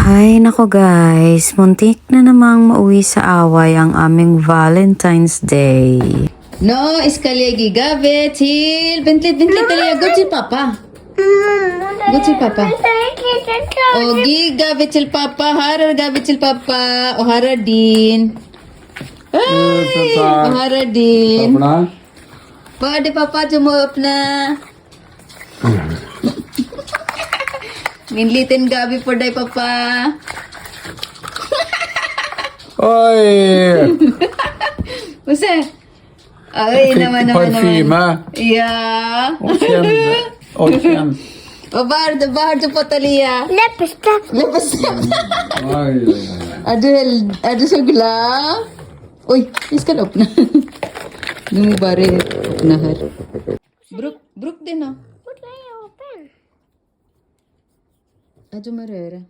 Hay nako guys, muntik na namang mauwi sa away ang aming Valentine's Day. No, iskalegi gabe, til, bintlit, bintlit, talaga, gucci papa. Gucci papa. Ogi gabe til papa, harar gabe til papa, o harar din. Ay, o harar din. Birthday papa, jumup na. Minlitin gabi for day papa. Oi! Usa. Ay, naman naman parfyme. naman. Yeah. Och kände. Och kände. O bahar do bahar do patalia. Leppestift. Lepas. Oj, oj, oj. Ado ado sa gula. Uy, iskan op na. Nung bare na har. Brook, brook din ah. What are you open? Ado marera.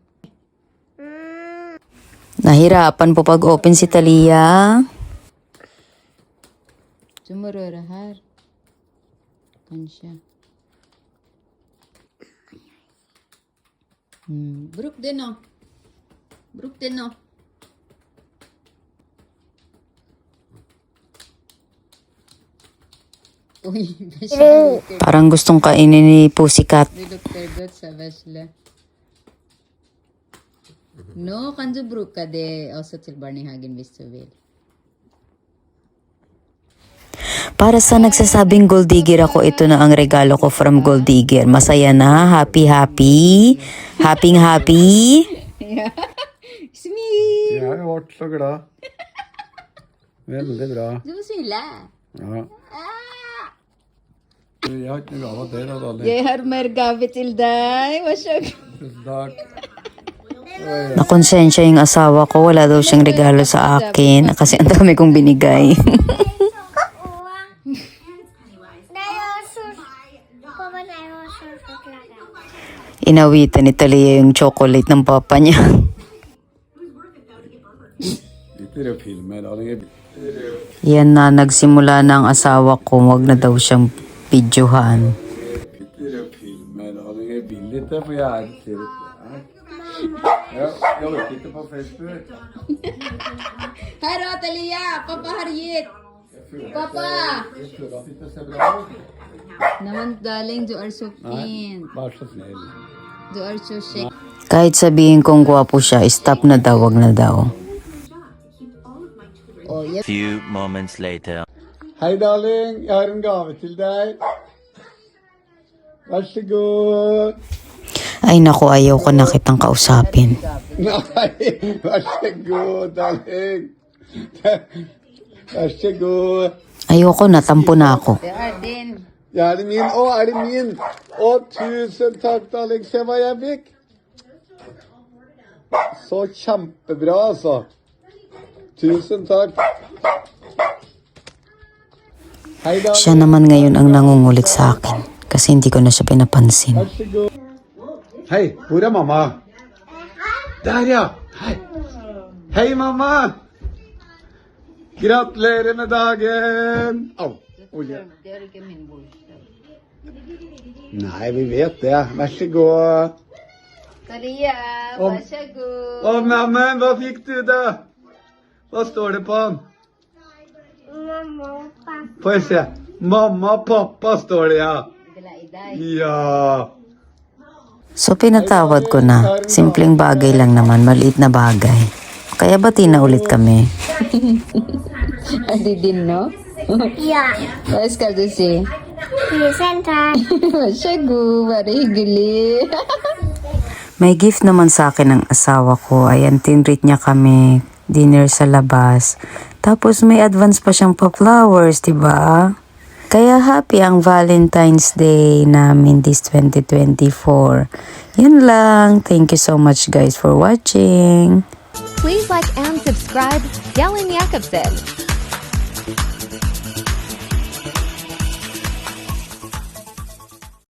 Nahirapan po pag-open si Talia. Ado marera har. Kansya. Hmm, brook din ah. Brook din ah. Uy, Parang gustong kainin ni Pussycat. Doktor Got sa Vasla. No, kanjo brook ka de also til Barney Hagen Vistovel. Para sa nagsasabing gold digger ako, ito na ang regalo ko from gold digger. Masaya na, happy happy, happy happy. It's me! Jag har varit så glad. Väldigt bra. Du sila. Ja. Jag har inte gavat dig då, Dolly. Jeg har mer gave til deg. Wasag. Tusen tack. Nakonsensya yung asawa ko, wala daw siyang regalo sa akin kasi ang dami kong binigay. Inawitan ni Talia yung chocolate ng papa niya. Yan na, nagsimula na ang asawa ko, wag na daw siyang videohan. Det. Det på ser. Ja, jag vill titta på Facebook. Haro, Talia! Papa Harriet! Papa! Det skulle vara lite så bra ut. Naman, darling, du are so fin. Var så snäll. Du are so chic. Kahit sabihin kong gwapo siya, stop na daw, wag na daw. Oh, yes. Few moments later. Hej darling, jag har en gave till dig. Varsågod. Ay naku, ayaw ko na kitang kausapin. Ayoko na, tampo na ako. Det min? Åh, är min? Åh, tusen tack darling. Se vad jag fick. Så kjempebra, alltså. Tusen tack. Siya naman ngayon ang nangungulit sa akin kasi hindi ko na siya pinapansin. Hei, hvor er mamma? Der, ja. Hei. Hei, mamma. Gratulerer med dagen. Au. Olje. Det er ikke min bursdag. Nei, vi vet det. Vær så god. Maria, vær så god. Å, neimen, hva fikk du, da? Hva står det på den? Mamma og pappa. Får jeg se. Mamma og pappa står det, ja. Ja. So pinatawad ko na. Simpleng bagay lang naman, maliit na bagay. Kaya bati na ulit kami. Adi din, no? Du se? Tusen takk. Varsågod, very hyggelig. May gift naman sa akin ng asawa ko. Ayan, tinreat niya kami. Dinner sa labas. Tapos may advance pa siyang pa-flowers, di ba? Kaya happy ang Valentine's Day namin this 2024. Yun lang. Thank you so much guys for watching. Please like and subscribe Yellen Jakobsen